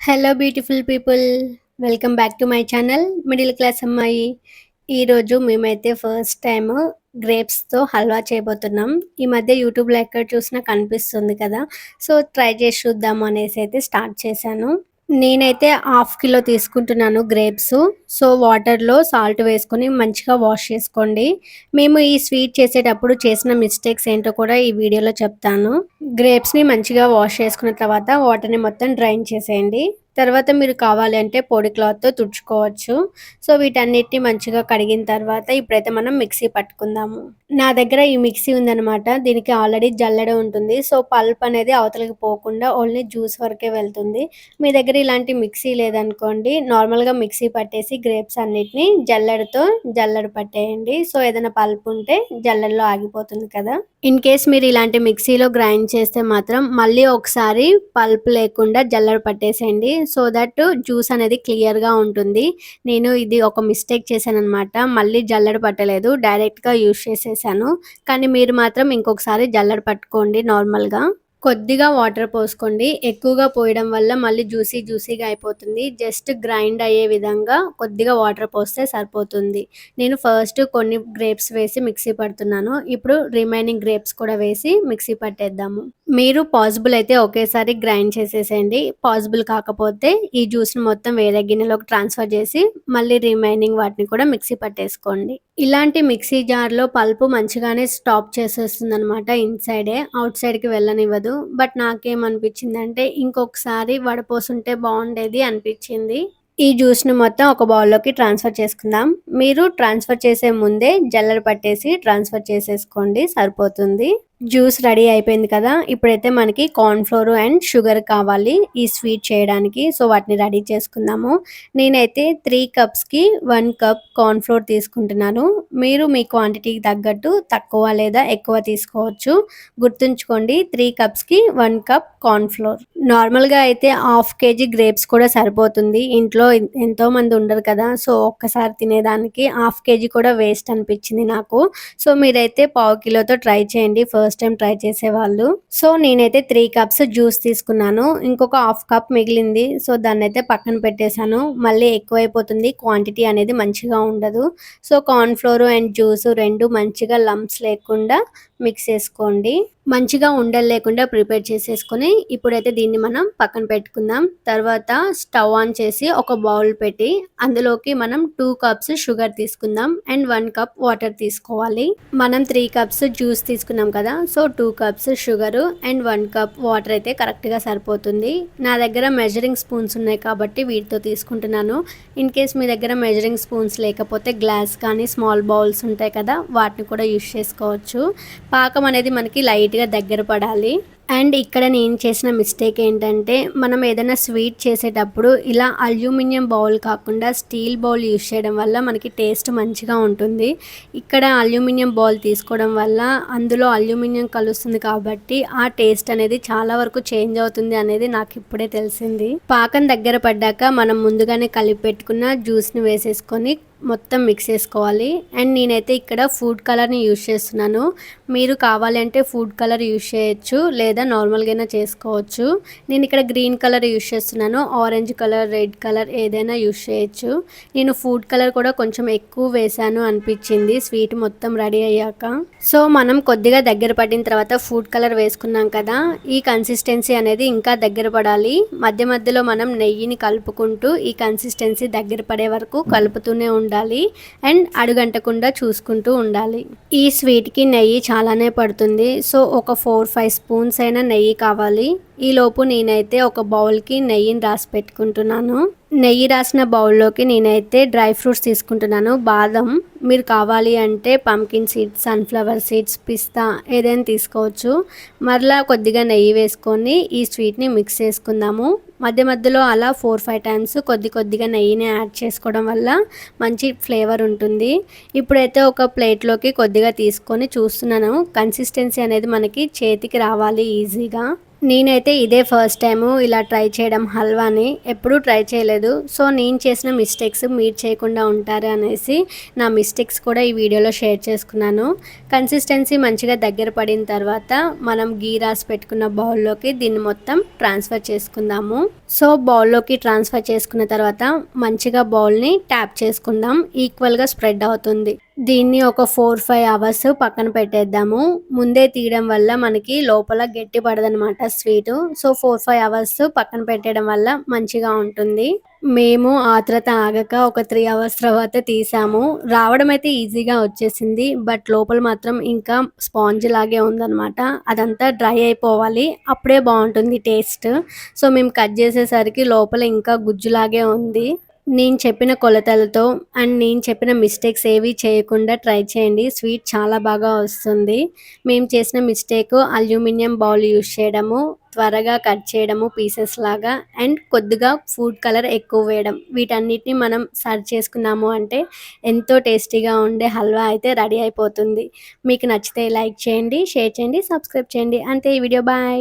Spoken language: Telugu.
Hello beautiful people welcome back to my channel middle class అమ్మాయి. ఈరోజు మేమైతే ఫస్ట్ టైం గ్రేప్స్తో హల్వా చేయబోతున్నాం. ఈ మధ్య యూట్యూబ్లో ఎక్కడ చూసినా కనిపిస్తుంది కదా. సో ట్రై చేసి చూద్దాం అనేసి అయితే స్టార్ట్ చేశాను. నేనైతే హాఫ్ కిలో తీసుకుంటున్నాను గ్రేప్స్. సో వాటర్లో సాల్ట్ వేసుకొని మంచిగా వాష్ చేసుకోండి. మేము ఈ స్వీట్ చేసేటప్పుడు చేసిన మిస్టేక్స్ ఏంటో కూడా ఈ వీడియోలో చెప్తాను. గ్రేప్స్ని మంచిగా వాష్ చేసుకున్న తర్వాత వాటర్ని మొత్తం డ్రైన్ చేసేయండి. తర్వాత మీరు కావాలి అంటే పొడి క్లాత్తో తుడుచుకోవచ్చు. సో వీటన్నిటిని మంచిగా కడిగిన తర్వాత ఇప్పుడైతే మనం మిక్సీ పట్టుకుందాము. నా దగ్గర ఈ మిక్సీ ఉందనమాట దీనికి ఆల్రెడీ జల్లడ ఉంటుంది. సో పల్ప్ అనేది అవతలకి పోకుండా ఓన్లీ జ్యూస్ వరకే వెళ్తుంది. మీ దగ్గర ఇలాంటి మిక్సీ లేదనుకోండి నార్మల్గా మిక్సీ పట్టేసి గ్రేప్స్ అన్నిటిని జల్లెడతో జల్లెడ పట్టేయండి. సో ఏదైనా పల్ప్ ఉంటే జల్లెడలో ఆగిపోతుంది కదా. ఇన్ కేస్ మీరు ఇలాంటి మిక్సీలో గ్రైండ్ చేస్తే మాత్రం మళ్ళీ ఒకసారి పల్ప్ లేకుండా జల్లర పట్టేసేయండి. సో దట్ జ్యూస్ అనేది క్లియర్గా ఉంటుంది. నేను ఇది ఒక మిస్టేక్ చేశాను అనమాట మళ్ళీ జల్లడ పట్టలేదు. డైరెక్ట్గా యూజ్ చేసేసాను. కానీ మీరు మాత్రం ఇంకొకసారి జల్లడ పట్టుకోండి నార్మల్గా కొద్దిగా వాటర్ పోసుకోండి. ఎక్కువగా పోయడం వల్ల మళ్ళీ జ్యూసీ జ్యూసీగా అయిపోతుంది. జస్ట్ గ్రైండ్ అయ్యే విధంగా కొద్దిగా వాటర్ పోస్తే సరిపోతుంది. నేను ఫస్ట్ కొన్ని గ్రేప్స్ వేసి మిక్సీ పడుతున్నాను. ఇప్పుడు రిమైనింగ్ గ్రేప్స్ కూడా వేసి మిక్సీ పట్టేద్దాము. మీరు పాసిబుల్ అయితే ఒకేసారి గ్రైండ్ చేసేసేయండి. పాసిబుల్ కాకపోతే ఈ జ్యూస్ని మొత్తం వేరే గిన్నెలోకి ట్రాన్స్ఫర్ చేసి మళ్ళీ రిమైనింగ్ వాటిని కూడా మిక్సీ పట్టేసుకోండి. ఇలాంటి మిక్సీ జార్లో పల్పు మంచిగానే స్టాప్ చేసేస్తుంది అనమాట ఇన్సైడే అవుట్ సైడ్కి వెళ్ళనివ్వదు. బట్ నాకేమనిపించిందంటే ఇంకొకసారి వడపోసుంటే బాగుండేది అనిపించింది. ఈ జ్యూస్ని మొత్తం ఒక బౌల్లోకి ట్రాన్స్ఫర్ చేసుకుందాం. మీరు ట్రాన్స్ఫర్ చేసే ముందే జల్లెడ పట్టేసి ట్రాన్స్ఫర్ చేసేసుకోండి. సరిపోతుంది. జ్యూస్ రెడీ అయిపోయింది కదా. ఇప్పుడైతే మనకి కార్న్ ఫ్లోర్ అండ్ షుగర్ కావాలి ఈ స్వీట్ చేయడానికి. సో వాటిని రెడీ చేసుకుందాము. నేనైతే త్రీ కప్స్కి వన్ కప్ కార్న్ ఫ్లోర్ తీసుకుంటున్నాను. మీరు మీ క్వాంటిటీకి తగ్గట్టు తక్కువ లేదా ఎక్కువ తీసుకోవచ్చు. గుర్తుంచుకోండి త్రీ కప్స్కి వన్ కప్ కార్న్ఫ్లోర్ నార్మల్గా అయితే హాఫ్ కేజీ గ్రేప్స్ కూడా సరిపోతుంది. ఇంట్లో ఎంతోమంది ఉండరు కదా. సో ఒక్కసారి తినేదానికి హాఫ్ కేజీ కూడా వేస్ట్ అనిపించింది నాకు. సో మీరైతే పావు కిలోతో ట్రై చేయండి. ఫస్ట్ ఫస్ట్ టైం ట్రై చేసేవాళ్ళు. సో నేనైతే త్రీ కప్స్ జ్యూస్ తీసుకున్నాను. ఇంకొక హాఫ్ కప్ మిగిలింది. సో దాన్ని అయితే పక్కన పెట్టేశాను. మళ్ళీ ఎక్కువైపోతుంది. క్వాంటిటీ అనేది మంచిగా ఉండదు. So corn flour and juice రెండు మంచిగా లంప్స్ లేకుండా మిక్స్ చేసుకోండి. మంచిగా ఉండలు లేకుండా ప్రిపేర్ చేసేసుకొని ఇప్పుడైతే దీన్ని మనం పక్కన పెట్టుకుందాం. తర్వాత స్టవ్ ఆన్ చేసి ఒక బౌల్ పెట్టి అందులోకి మనం టూ కప్స్ షుగర్ తీసుకుందాం అండ్ వన్ కప్ వాటర్ తీసుకోవాలి. మనం త్రీ కప్స్ జ్యూస్ తీసుకున్నాం కదా so two cups sugar and one cup water అయితే కరెక్ట్గా సరిపోతుంది. నా దగ్గర మెజరింగ్ స్పూన్స్ ఉన్నాయి కాబట్టి వీటితో తీసుకుంటున్నాను. ఇన్ కేస్ మీ దగ్గర మెజరింగ్ స్పూన్స్ లేకపోతే గ్లాస్ కానీ స్మాల్ బౌల్స్ ఉంటాయి కదా వాటిని కూడా యూస్ చేసుకోవచ్చు. పాకం అనేది మనకి లైట్గా దగ్గర పడాలి. అండ్ ఇక్కడ నేను చేసిన మిస్టేక్ ఏంటంటే మనం ఏదైనా స్వీట్ చేసేటప్పుడు ఇలా అల్యూమినియం బౌల్ కాకుండా స్టీల్ బౌల్ యూస్ చేయడం వల్ల మనకి టేస్ట్ మంచిగా ఉంటుంది. ఇక్కడ అల్యూమినియం బౌల్ తీసుకోవడం వల్ల అందులో అల్యూమినియం కలుస్తుంది కాబట్టి ఆ టేస్ట్ అనేది చాలా వరకు చేంజ్ అవుతుంది అనేది నాకు ఇప్పుడే తెలిసింది. పాకం దగ్గర పడ్డాక మనం ముందుగానే కలిపి పెట్టుకున్న జ్యూస్ని వేసేసుకొని మొత్తం మిక్స్ చేసుకోవాలి. అండ్ నేనైతే ఇక్కడ ఫుడ్ కలర్ని యూజ్ చేస్తున్నాను. మీరు కావాలంటే ఫుడ్ కలర్ యూజ్ చేయొచ్చు లేదా నార్మల్గా చేసుకోవచ్చు. నేను ఇక్కడ గ్రీన్ కలర్ యూజ్ చేస్తున్నాను. ఆరెంజ్ కలర్ రెడ్ కలర్ ఏదైనా యూజ్ చేయొచ్చు. నేను ఫుడ్ కలర్ కూడా కొంచెం ఎక్కువ వేసాను అనిపించింది. స్వీట్ మొత్తం రెడీ అయ్యాక. సో మనం కొద్దిగా దగ్గర పడిన తర్వాత ఫుడ్ కలర్ వేసుకున్నాం కదా. ఈ కన్సిస్టెన్సీ అనేది ఇంకా దగ్గర పడాలి. మధ్య మధ్యలో మనం నెయ్యిని కలుపుకుంటూ ఈ కన్సిస్టెన్సీ దగ్గర పడే వరకు కలుపుతూనే ఉండాలి. ఉండాలి అండ్ అడుగంటకుండా చూసుకుంటూ ఉండాలి. ఈ స్వీట్కి నెయ్యి చాలానే పడుతుంది. సో ఒక ఫోర్ ఫైవ్ స్పూన్స్ అయినా నెయ్యి కావాలి. ఈలోపు నేనైతే ఒక బౌల్కి నెయ్యిని రాసి పెట్టుకుంటున్నాను. నెయ్యి రాసిన బౌల్లోకి నేనైతే డ్రై ఫ్రూట్స్ తీసుకుంటున్నాను. బాదం మీరు కావాలి అంటే పంకిన్ సీడ్స్ సన్ఫ్లవర్ సీడ్స్ పిస్తా ఏదైనా తీసుకోవచ్చు. మరలా కొద్దిగా నెయ్యి వేసుకొని ఈ స్వీట్ని మిక్స్ చేసుకుందాము. మధ్య మధ్యలో అలా ఫోర్ ఫైవ్ టైమ్స్ కొద్ది కొద్దిగా నెయ్యిని యాడ్ చేసుకోవడం వల్ల మంచి ఫ్లేవర్ ఉంటుంది. ఇప్పుడైతే ఒక ప్లేట్లోకి కొద్దిగా తీసుకొని చూస్తున్నాను. కన్సిస్టెన్సీ అనేది మనకి చేతికి రావాలి ఈజీగా నేనైతే ఇదే ఫస్ట్ టైము ఇలా ట్రై చేయడం హల్వాని ఎప్పుడూ ట్రై చేయలేదు. సో నేను చేసిన మిస్టేక్స్ మీరు చేయకుండా ఉంటారు అనేసి నా మిస్టేక్స్ కూడా ఈ వీడియోలో షేర్ చేసుకున్నాను. కన్సిస్టెన్సీ మంచిగా దగ్గర పడిన తర్వాత మనం గీ రాసి పెట్టుకున్న బౌల్లోకి దీన్ని మొత్తం ట్రాన్స్ఫర్ చేసుకుందాము. సో బౌల్లోకి ట్రాన్స్ఫర్ చేసుకున్న తర్వాత మంచిగా బౌల్ని ట్యాప్ చేసుకుందాం. ఈక్వల్గా స్ప్రెడ్ అవుతుంది. దీన్ని ఒక ఫోర్ ఫైవ్ అవర్స్ పక్కన పెట్టేద్దాము. ముందే తీయడం వల్ల మనకి లోపల గట్టి పడదనమాట sweet. So four five hours పక్కన పెట్టడం వల్ల మంచిగా ఉంటుంది. మేము ఆత్రత ఆగక ఒక త్రీ అవర్స్ తర్వాత తీసాము. రావడం అయితే ఈజీగా వచ్చేసింది. బట్ లోపల మాత్రం ఇంకా స్పాంజ్ లాగే ఉందన్నమాట. అదంతా డ్రై అయిపోవాలి. అప్పుడే బాగుంటుంది టేస్ట్. సో మేము కట్ చేసేసరికి లోపల ఇంకా గుజ్జులాగే ఉంది. నేను చెప్పిన కొలతలతో అండ్ నేను చెప్పిన మిస్టేక్స్ ఏవి చేయకుండా ట్రై చేయండి. స్వీట్ చాలా బాగా వస్తుంది. మేము చేసిన మిస్టేక్ అల్యూమినియం బౌల్ యూజ్ చేయడము త్వరగా కట్ చేయడము పీసెస్ లాగా అండ్ కొద్దిగా ఫుడ్ కలర్ ఎక్కువ వేయడం. వీటన్నిటిని మనం సర్వ్ చేసుకున్నాము అంటే ఎంతో టేస్టీగా ఉండే హల్వా అయితే రెడీ అయిపోతుంది. మీకు నచ్చితే లైక్ చేయండి షేర్ చేయండి సబ్స్క్రైబ్ చేయండి. అంతే ఈ వీడియో బాయ్